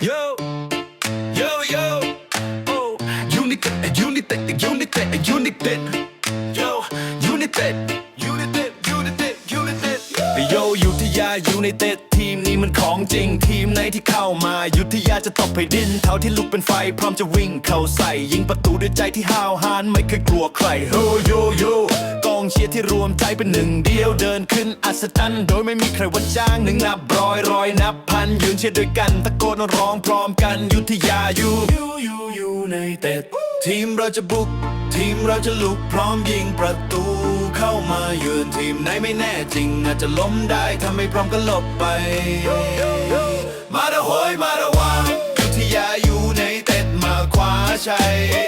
Yo, yo, yo, oh, United, United, United, United, yo, United, United, United, United. โยยุทธยายูไนเต็ดทีมนี้มันของจริง ทีมไหนที่เข้ามายุทธยาจะตบให้ดินเท่าที่ลุกเป็นไฟ พร้อมจะวิ่งเข้าใส่ ยิงประตูด้วยใจที่ห้าวหาญไม่เคยกลัวใครโฮโยโย องเชียร์ที่รวมใจเป็นหนึ่งเดียวเดินขึ้นอัศจรรย์โดยไม่มีใครว่าจ้างหนึ่งนับร้อยร้อยนับพันยืนเชียร์ด้วยกันตะโกนร้องพร้อมกันยุทธยาอยู่อยูยูยูไนเต็ดทีมเราจะบุก ทีมเราจะลุกพร้อมยิงประตูเข้ามาเยือนทีมไหนไม่แน่จริง อาจจะล้มได้ถ้าไม่พร้อมก็หลบไป มาดะโหยมาดะวางยุทธยาอยู่ในเต็ดมาคว้าชัย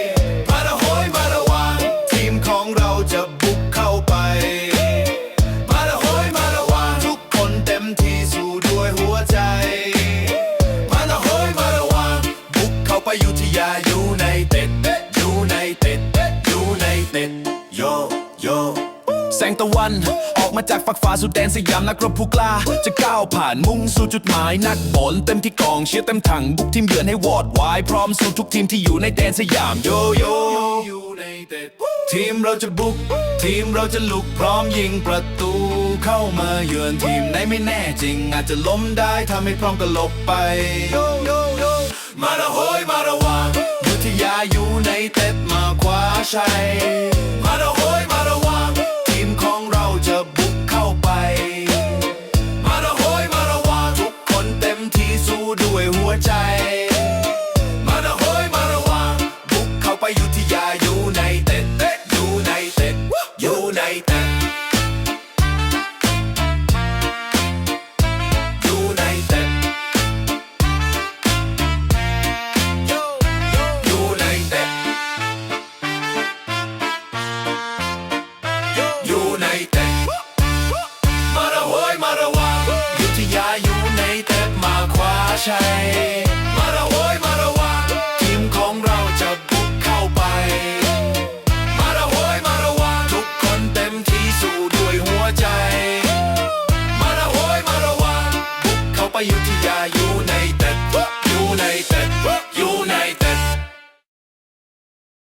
แสงตะวัน ออกมาจากฝักฟ้าสู่แดนสยามนักรบผู้กล้า จะก้าวผ่านมุ่งสู่จุดหมายนักบอลเต็มที่กองเชียร์เต็มถังบุกทีมเยือนให้วอดวาย พร้อมสู้ทุกทีมที่อยู่ในแดนสยามโยโยทีมเราจะบุก ทีมเราจะลุกพร้อมยิงประตูเข้ามาเยือนทีมไหนไม่แน่จริง อาจจะล้มได้ถ้าไม่พร้อมก็หลบไป มาละโหยมาระวังยุทธยาอยู่ในเต็ดมาคว้าชัย มาละโหยมา shine.